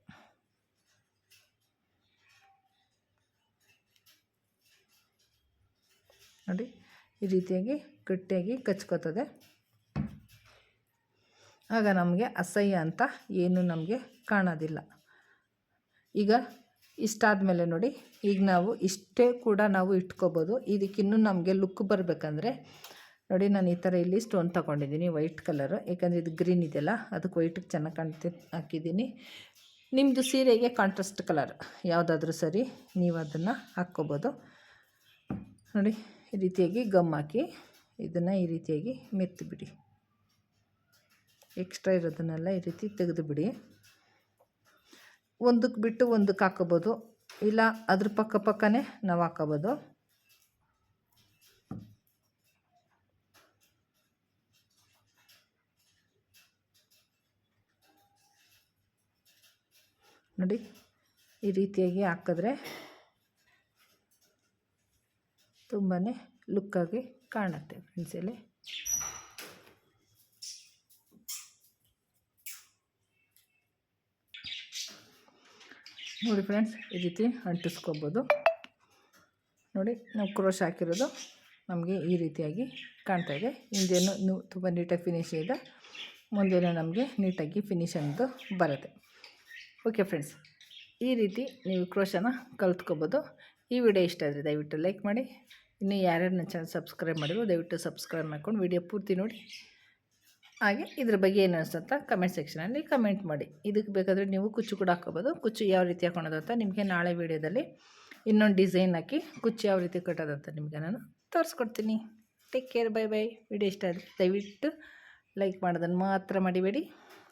ನೋಡಿ, ಈ ರೀತಿಯಾಗಿ ಗಟ್ಟಿಯಾಗಿ ಕಚ್ಕೋತದೆ ಆಗ ನಮಗೆ ಅಸಹ್ಯ ಅಂತ ಏನು ನಮಗೆ ಕಾಣೋದಿಲ್ಲ. ಈಗ ಇಷ್ಟಾದಮೇಲೆ ನೋಡಿ, ಈಗ ನಾವು ಇಷ್ಟೇ ಕೂಡ ನಾವು ಇಟ್ಕೋಬೋದು. ಇದಕ್ಕಿನ್ನೂ ನಮಗೆ ಲುಕ್ ಬರಬೇಕಂದ್ರೆ ನೋಡಿ, ನಾನು ಈ ಥರ ಇಲ್ಲಿ ಸ್ಟೋನ್ ತೊಗೊಂಡಿದ್ದೀನಿ ವೈಟ್ ಕಲರು ಯಾಕಂದರೆ ಇದು ಗ್ರೀನ್ ಇದೆಯಲ್ಲ, ಅದಕ್ಕೆ ವೈಟಿಗೆ ಚೆನ್ನಾಗಿ ಕಾಣ್ತಿ, ಹಾಕಿದ್ದೀನಿ. ನಿಮ್ಮದು ಸೀರೆಗೆ ಕಾಂಟ್ರಾಸ್ಟ್ ಕಲರ್ ಯಾವುದಾದ್ರೂ ಸರಿ, ನೀವು ಅದನ್ನು ಹಾಕ್ಕೋಬೋದು. ನೋಡಿ, ಈ ರೀತಿಯಾಗಿ ಗಮ್ ಹಾಕಿ, ಇದನ್ನು ಈ ರೀತಿಯಾಗಿ ಮೆತ್ತಿಬಿಡಿ ಎಕ್ಸ್ಟ್ರಾ ಇರೋದನ್ನೆಲ್ಲ ಈ ರೀತಿ ತೆಗೆದುಬಿಡಿ ಒಂದಕ್ಕೆ ಬಿಟ್ಟು ಒಂದಕ್ಕೆ ಹಾಕೋಬೋದು ಇಲ್ಲ, ಅದ್ರ ಪಕ್ಕ ಪಕ್ಕನೇ ನಾವು ಹಾಕೋಬೋದು ನೋಡಿ, ಈ ರೀತಿಯಾಗಿ ಹಾಕಿದ್ರೆ ತುಂಬಾ ಲುಕ್ಕಾಗಿ ಕಾಣುತ್ತೆ ಫ್ರೆಂಡ್ಸ್ ಇಲ್ಲಿ ನೋಡಿ ಫ್ರೆಂಡ್ಸ್ ಈ ರೀತಿ ಅಂಟಿಸ್ಕೋಬೋದು. ನೋಡಿ, ನಾವು ಕ್ರೋಶ್ ಹಾಕಿರೋದು ನಮಗೆ ಈ ರೀತಿಯಾಗಿ ಕಾಣ್ತಾ ಇದೆ. ಹಿಂದೇನು ತುಂಬ ನೀಟಾಗಿ ಫಿನಿಶ್ ಇದೆ. ಮುಂದೇನು ನಮಗೆ ನೀಟಾಗಿ ಫಿನಿಶಿಂಗ್ದು ಬರುತ್ತೆ. ಓಕೆ ಫ್ರೆಂಡ್ಸ್ ಈ ರೀತಿ ನೀವು ಕ್ರೋಶನ ಕಲ್ತ್ಕೋಬೋದು. ಈ ವಿಡಿಯೋ ಇಷ್ಟ ಆದರೆ ದಯವಿಟ್ಟು ಲೈಕ್ ಮಾಡಿ. ಇನ್ನೂ ಯಾರ್ಯಾರು ನನ್ನ ಚಾನಲ್ ಸಬ್ಸ್ಕ್ರೈಬ್ ಮಾಡಿದ್ರು ದಯವಿಟ್ಟು ಸಬ್ಸ್ಕ್ರೈಬ್ ಮಾಡ್ಕೊಂಡು ವಿಡಿಯೋ ಪೂರ್ತಿ ನೋಡಿ. ಹಾಗೆ ಇದ್ರ ಬಗ್ಗೆ ಏನು ಅನಿಸುತ್ತ ಕಮೆಂಟ್ ಸೆಕ್ಷನಲ್ಲಿ ಕಮೆಂಟ್ ಮಾಡಿ. ಇದಕ್ಕೆ ಬೇಕಾದರೆ ನೀವು ಕುಚ್ಚು ಕೂಡ ಹಾಕೋಬೋದು ಕುಚ್ಚು ಯಾವ ರೀತಿ ಹಾಕೊಳೋದು ಅಂತ ನಿಮಗೆ ನಾಳೆ ವೀಡಿಯೋದಲ್ಲಿ ಇನ್ನೊಂದು ಡಿಸೈನ್ ಹಾಕಿ ಕುಚ್ಚು ಯಾವ ರೀತಿ ಕಟ್ಟೋದಂತ ನಿಮಗೆ ನಾನು ತೋರಿಸ್ಕೊಡ್ತೀನಿ. Take care bye bye video ಇಷ್ಟ ಆದರೆ ದಯವಿಟ್ಟು ಲೈಕ್ ಮಾಡೋದನ್ನು ಮಾತ್ರ ಮಾಡಿಬೇಡಿ.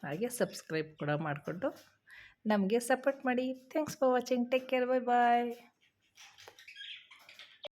ಹಾಗೆ ಸಬ್ಸ್ಕ್ರೈಬ್ ಕೂಡ ಮಾಡಿಕೊಂಡು. ನಮಗೆ ಸಪೋರ್ಟ್ ಮಾಡಿ. Thanks for watching take care bye bye